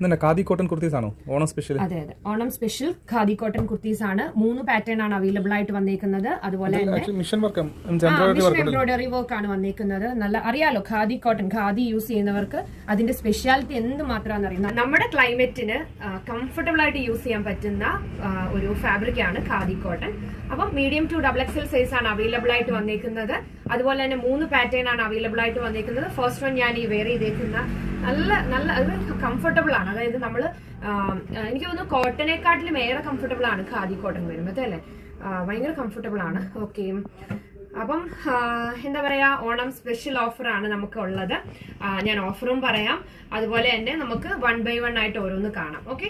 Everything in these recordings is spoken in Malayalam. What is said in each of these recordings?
ഇന്നെ ഖാദി കോട്ടൺ കുർത്തീസ് ആണോ ഓണം സ്പെഷ്യൽ അതെ അതെ. ഓണം സ്പെഷ്യൽ ഖാദി കോട്ടൺ കുർത്തീസ് ആണ് മൂന്ന് പാറ്റേൺ ആണ് അവൈലബിൾ ആയിട്ട് വന്നേക്കുന്നത്. അതുപോലെ തന്നെ മിഷൻ എംബ്രോയിഡറി വർക്ക് ആണ്. വന്നേക്കുന്നത്. നല്ല അറിയാലോ ഖാദി കോട്ടൺ ഖാദി യൂസ് ചെയ്യുന്നവർക്ക് അതിന്റെ സ്പെഷ്യാലിറ്റി എന്ത് മാത്രമാണെന്ന് അറിയുന്നത് നമ്മുടെ ക്ലൈമറ്റിന് കംഫർട്ടബിൾ ആയിട്ട് യൂസ് ചെയ്യാൻ പറ്റുന്ന ഒരു ഫാബ്രിക് ആണ് ഖാദി കോട്ടൺ. അപ്പം medium to double XL size ആണ് അവൈലബിൾ ആയിട്ട് വന്നേക്കുന്നത്. അതുപോലെ തന്നെ മൂന്ന് പാറ്റേൺ ആണ് അവൈലബിൾ ആയിട്ട് വന്നേക്കുന്നത്. ഫസ്റ്റ് വൺ ഞാൻ ഈ വെയർ ചെയ്തേക്കുന്ന നല്ല നല്ല അത് കംഫർട്ടബിൾ ആണ്. അതായത് നമ്മൾ എനിക്ക് തോന്നുന്നു കോട്ടനെക്കാട്ടിലും ഏറെ കംഫർട്ടബിൾ ആണ് ഖാദി കോട്ടൺ വരുമ്പോൾ അല്ലേ? ഭയങ്കര കംഫർട്ടബിൾ ആണ്. ഓക്കെ അപ്പം എന്താ പറയാ ഓണം സ്പെഷ്യൽ ഓഫർ ആണ് നമുക്ക് ഉള്ളത് ഞാൻ ഓഫറും പറയാം. അതുപോലെ തന്നെ നമുക്ക് വൺ ബൈ വൺ ആയിട്ട് ഓരോന്ന് കാണാം. ഓക്കെ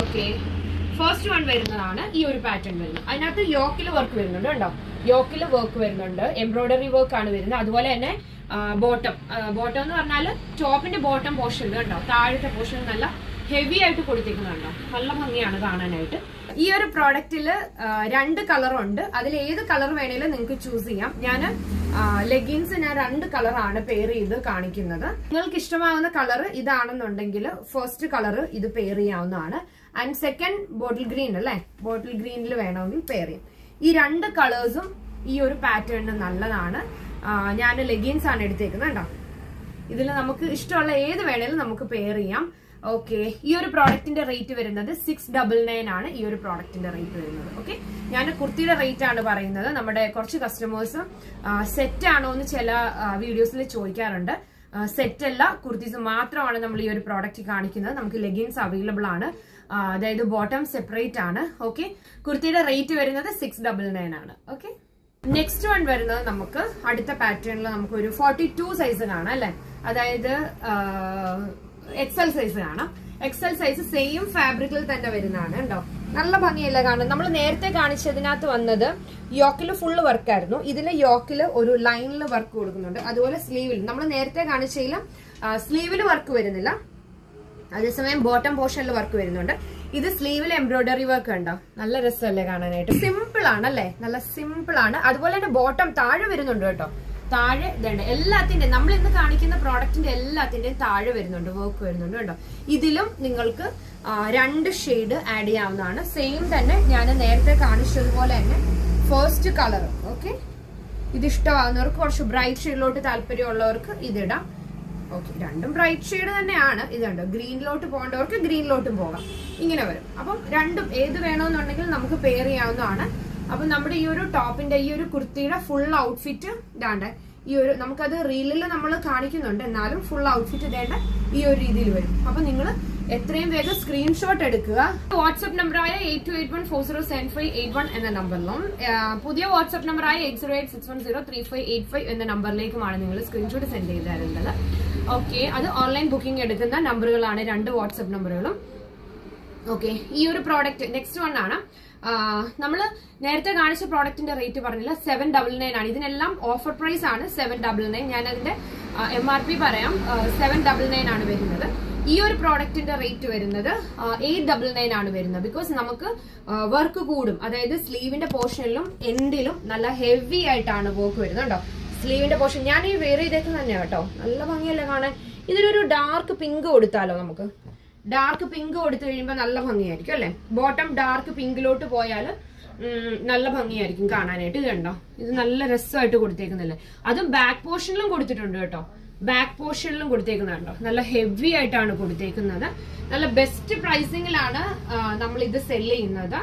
ഓക്കെ ഫസ്റ്റ് വൺ വരുന്നതാണ് ഈ ഒരു പാറ്റേൺ വരുന്നത്. അതിനകത്ത് യോക്കിൽ വർക്ക് വരുന്നുണ്ട് കേട്ടോ. യോക്കിൽ വർക്ക് വരുന്നുണ്ട്. എംബ്രോയിഡറി വർക്ക് ആണ് വരുന്നത്. അതുപോലെ തന്നെ ബോട്ടം ബോട്ടം എന്ന് പറഞ്ഞാൽ ടോപ്പിന്റെ ബോട്ടം പോർഷൻ കേട്ടോ താഴത്തെ പോർഷൻ നല്ല ഹെവി ആയിട്ട് കൊടുത്തിരിക്കുന്നുണ്ടോ നല്ല ഭംഗിയാണ് കാണാനായിട്ട്. ഈ ഒരു പ്രോഡക്റ്റിൽ രണ്ട് കളറുണ്ട് അതിൽ ഏത് കളർ വേണേലും നിങ്ങൾക്ക് ചൂസ് ചെയ്യാം. ഞാൻ ലെഗിൻസ് ഞാൻ രണ്ട് കളറാണ് പെയർ ചെയ്ത് കാണിക്കുന്നത്. നിങ്ങൾക്ക് ഇഷ്ടമാവുന്ന കളർ ഇതാണെന്നുണ്ടെങ്കിൽ ഫസ്റ്റ് കളർ ഇത് പെയർ ചെയ്യാവുന്നതാണ്. ആൻഡ് സെക്കൻഡ് ബോട്ടിൽ ഗ്രീൻ അല്ലേ? ബോട്ടിൽ ഗ്രീനിൽ വേണമെങ്കിൽ പെയർ ചെയ്യാം. ഈ രണ്ട് കളേഴ്സും ഈ ഒരു പാറ്റേണിന് നല്ലതാണ്. ഞാൻ ലെഗിൻസ് ആണ് എടുത്തേക്കുന്നത് കേട്ടോ ഇതിൽ നമുക്ക് ഇഷ്ടമുള്ള ഏത് വേണേലും നമുക്ക് പെയർ ചെയ്യാം. ഓക്കെ ഈ ഒരു പ്രോഡക്റ്റിന്റെ റേറ്റ് വരുന്നത് സിക്സ് ഡബിൾ നയൻ ആണ് ഈ ഒരു പ്രോഡക്റ്റിന്റെ റേറ്റ് വരുന്നത്. ഓക്കെ ഞാൻ കുർത്തിയുടെ റേറ്റ് ആണ് പറയുന്നത്. നമ്മുടെ കുറച്ച് കസ്റ്റമേഴ്സ് സെറ്റ് ആണോ എന്ന് ചില വീഡിയോസിൽ ചോദിക്കാറുണ്ട്. സെറ്റ് അല്ല കുർത്തീസ് മാത്രമാണ് നമ്മൾ ഈ ഒരു പ്രോഡക്റ്റ് കാണിക്കുന്നത്. നമുക്ക് ലെഗിൻസ് അവൈലബിൾ ആണ്. അതായത് ബോട്ടം സെപ്പറേറ്റ് ആണ്. ഓക്കെ കുർത്തിയുടെ റേറ്റ് വരുന്നത് സിക്സ് ഡബിൾ നയൻ ആണ്. ഓക്കെ നെക്സ്റ്റ് വൺ വരുന്നത് നമുക്ക് അടുത്ത പാറ്റേണിൽ നമുക്ക് ഒരു ഫോർട്ടി ടു സൈസ് കാണാം അല്ലെ? അതായത് എക്സൽ സൈസ് കാണാം. എക്സൽ സൈസ് സെയിം ഫാബ്രിക്കിൽ തന്നെ വരുന്നതാണ് കേട്ടോ നല്ല ഭംഗിയല്ല കാണുന്നത്? നമ്മൾ നേരത്തെ കാണിച്ചതിനകത്ത് വന്നത് യോക്കിൽ ഫുള്ള് വർക്കായിരുന്നു ഇതിൽ യോക്കിൽ ഒരു ലൈനിൽ വർക്ക് കൊടുക്കുന്നുണ്ട്. അതുപോലെ സ്ലീവിൽ നമ്മൾ നേരത്തെ കാണിച്ചതിലും സ്ലീവിൽ വർക്ക് വരുന്നില്ല. അതേസമയം ബോട്ടം പോർഷനിൽ വർക്ക് വരുന്നുണ്ട്. ഇത് സ്ലീവിൽ എംബ്രോയിഡറി വർക്ക് ഉണ്ടോ നല്ല രസമല്ലേ കാണാനായിട്ട്. സിമ്പിൾ ആണ് അല്ലേ നല്ല സിമ്പിൾ ആണ്. അതുപോലെ തന്നെ ബോട്ടം താഴെ വരുന്നുണ്ട് കേട്ടോ. താഴെ ഇതുണ്ട്. എല്ലാത്തിന്റെ നമ്മൾ ഇന്ന് കാണിക്കുന്ന പ്രോഡക്റ്റിന്റെ എല്ലാത്തിന്റെയും താഴെ വരുന്നുണ്ട്. വർക്ക് വരുന്നുണ്ട് കേട്ടോ. ഇതിലും നിങ്ങൾക്ക് രണ്ട് ഷെയ്ഡ് ആഡ് ചെയ്യാവുന്നതാണ്. സെയിം തന്നെ ഞാൻ നേരത്തെ കാണിച്ചതുപോലെ തന്നെ ഫസ്റ്റ് കളർ ഓക്കെ ഇത് ഇഷ്ടമാകുന്നവർക്ക് കുറച്ച് ബ്രൈറ്റ് ഷെയ്ഡിലോട്ട് താല്പര്യമുള്ളവർക്ക് ഇതിടാം. ഓക്കെ രണ്ടും ബ്രൈറ്റ് ഷെയ്ഡ് തന്നെയാണ്. ഇതുണ്ട് ഗ്രീനിലോട്ട് പോകേണ്ടവർക്ക് ഗ്രീനിലോട്ടും പോകാം. ഇങ്ങനെ വരും. അപ്പം രണ്ടും ഏത് വേണമെന്നുണ്ടെങ്കിൽ നമുക്ക് പെയർ ചെയ്യാവുന്നതാണ്. അപ്പം നമ്മുടെ ഈ ഒരു ടോപ്പിന്റെ ഈ ഒരു കുർത്തിയുടെ ഫുൾ ഔട്ട്ഫിറ്റ് ഇതാണ്ട്. ഈ ഒരു നമുക്കത് റീലിൽ നമ്മൾ കാണിക്കുന്നുണ്ട്. എന്നാലും ഫുൾ ഔട്ട്ഫിറ്റ് ഇതേണ്ട ഈ ഒരു രീതിയിൽ വരും. അപ്പൊ നിങ്ങൾ എത്രയും വേഗം സ്ക്രീൻഷോട്ട് എടുക്കുക. വാട്സ്ആപ്പ് നമ്പറായ eight two eight one four zero seven five eight one എന്ന നമ്പറിലും പുതിയ വാട്സ്ആപ്പ് നമ്പറായ eight zero eight six one zero three five eight five എന്ന നമ്പറിലേക്കുമാണ് നിങ്ങൾ സ്ക്രീൻഷോട്ട് സെൻഡ് ചെയ്ത് തരേണ്ടത്. ഓക്കെ അത് ഓൺലൈൻ ബുക്കിംഗ് എടുക്കുന്ന നമ്പറുകളാണ് രണ്ട് വാട്സപ്പ് നമ്പറുകളും ഓക്കെ ഈ ഒരു പ്രോഡക്റ്റ് നെക്സ്റ്റ് വൺ ആണ്. നമ്മൾ നേരത്തെ കാണിച്ച പ്രോഡക്റ്റിന്റെ റേറ്റ് പറഞ്ഞില്ല സെവൻ ഡബിൾ നയൻ ആണ്. ഇതിനെല്ലാം ഓഫർ പ്രൈസ് ആണ് സെവൻ ഡബിൾ നയൻ ഞാൻ അതിന്റെ എം ആർ പി പറയാം. സെവൻ ഡബിൾ നയൻ ആണ് വരുന്നത്. ഈ ഒരു പ്രോഡക്റ്റിന്റെ റേറ്റ് വരുന്നത് എയ്റ്റ് ഡബിൾ നയൻ ആണ് വരുന്നത്. ബിക്കോസ് നമുക്ക് വർക്ക് കൂടും. അതായത് സ്ലീവിന്റെ പോർഷനിലും എൻഡിലും നല്ല ഹെവി ആയിട്ടാണ് വർക്ക് വരുന്നത് കേട്ടോ. സ്ലീവിന്റെ പോർഷൻ. ഞാൻ ഈ വെയർ ചെയ്തേക്കുന്നത് തന്നെയാണ് കേട്ടോ. നല്ല ഭംഗിയല്ലേ കാണാൻ? ഇതിനൊരു ഡാർക്ക് പിങ്ക് കൊടുത്താലോ നമുക്ക്? ഡാർക്ക് പിങ്ക് കൊടുത്തു കഴിയുമ്പോൾ നല്ല ഭംഗിയായിരിക്കും അല്ലേ? ബോട്ടം ഡാർക്ക് പിങ്കിലോട്ട് പോയാൽ നല്ല ഭംഗിയായിരിക്കും കാണാനായിട്ട്. ഇത് കണ്ടോ? ഇത് നല്ല രസമായിട്ട് കൊടുത്തേക്കുന്നില്ലേ? അതും ബാക്ക് പോർഷനിലും കൊടുത്തിട്ടുണ്ട് കേട്ടോ. ബാക്ക് പോർഷനിലും കൊടുത്തേക്കുന്നുണ്ടോ നല്ല ഹെവി ആയിട്ടാണ് കൊടുത്തേക്കുന്നത്. നല്ല ബെസ്റ്റ് പ്രൈസിങ്ങിലാണ് നമ്മൾ ഇത് സെൽ ചെയ്യുന്നത്.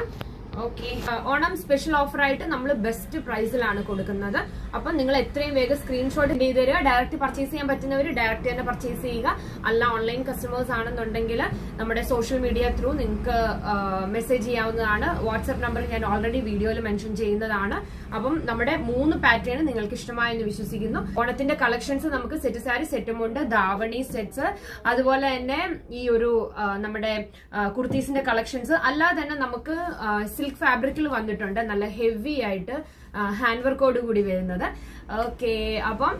ഓക്കെ ഓണം സ്പെഷ്യൽ ഓഫർ ആയിട്ട് നമ്മൾ ബെസ്റ്റ് പ്രൈസിലാണ് കൊടുക്കുന്നത്. അപ്പൊ നിങ്ങൾ എത്രയും വേഗം സ്ക്രീൻഷോട്ട് ചെയ്ത് തരിക. ഡയറക്റ്റ് പർച്ചേസ് ചെയ്യാൻ പറ്റുന്നവർ ഡയറക്റ്റ് തന്നെ പർച്ചേസ് ചെയ്യുക. അല്ല ഓൺലൈൻ കസ്റ്റമേഴ്സ് ആണെന്നുണ്ടെങ്കിൽ നമ്മുടെ സോഷ്യൽ മീഡിയ ത്രൂ നിങ്ങൾക്ക് മെസ്സേജ് ചെയ്യാവുന്നതാണ്. വാട്സ്ആപ്പ് നമ്പർ ഞാൻ ഓൾറെഡി വീഡിയോയിൽ മെൻഷൻ ചെയ്യുന്നതാണ്. അപ്പം നമ്മുടെ മൂന്ന് പാറ്റേൺ നിങ്ങൾക്ക് ഇഷ്ടമായെന്ന് വിശ്വസിക്കുന്നു. ഓണത്തിന്റെ കളക്ഷൻസ് നമുക്ക് സെറ്റ് സാരി സെറ്റുമുണ്ട് ധാവണി സെറ്റ്സ് അതുപോലെ തന്നെ ഈ ഒരു നമ്മുടെ കുർത്തീസിന്റെ കളക്ഷൻസ് അല്ലാതെ തന്നെ നമുക്ക് സിൽക്ക് ഫാബ്രിക്കിൽ വന്നിട്ടുണ്ട്. നല്ല ഹെവി ആയിട്ട് ഹാൻഡ് വർക്കോട് കൂടി വരുന്നത്. ഓക്കെ അപ്പം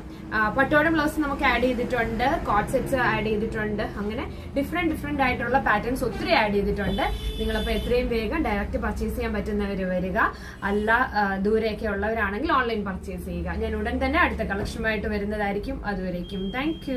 പട്ടോടം ബ്ലൗസ് നമുക്ക് ആഡ് ചെയ്തിട്ടുണ്ട്. കോട്ട് സെറ്റ്സ് ആഡ് ചെയ്തിട്ടുണ്ട്. അങ്ങനെ ഡിഫറെന്റ് ഡിഫറെന്റ് ആയിട്ടുള്ള പാറ്റേൺസ് ഒത്തിരി ആഡ് ചെയ്തിട്ടുണ്ട്. നിങ്ങളപ്പോൾ എത്രയും വേഗം ഡയറക്റ്റ് പർച്ചേസ് ചെയ്യാൻ പറ്റുന്നവർ വരിക. അല്ല ദൂരെയൊക്കെ ഉള്ളവരാണെങ്കിൽ ഓൺലൈൻ പർച്ചേസ് ചെയ്യുക. ഞാൻ ഉടൻ തന്നെ അടുത്ത കളക്ഷനുമായിട്ട് വരുന്നതായിരിക്കും. അതുവരേക്കും. താങ്ക്